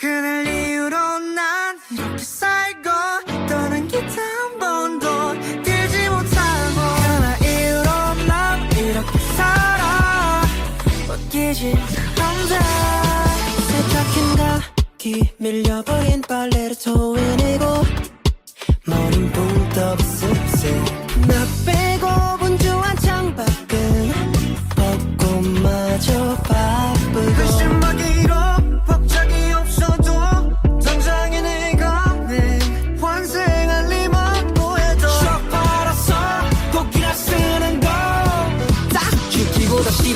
그날 이후로 난 이렇게 살고 떠난 기타 한 번도 들지 못하고 그날 이후로 난 이렇게 살아 웃기지 않다 세탁한 가기 밀려버린 빨래를 토해내고 머린 붕떠 습습. 나 빼고 분주한 창밖은 벚꽃마저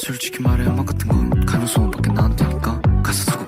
솔직히 말해 음악 같은 건 가능성밖에 나한테 할까? 가사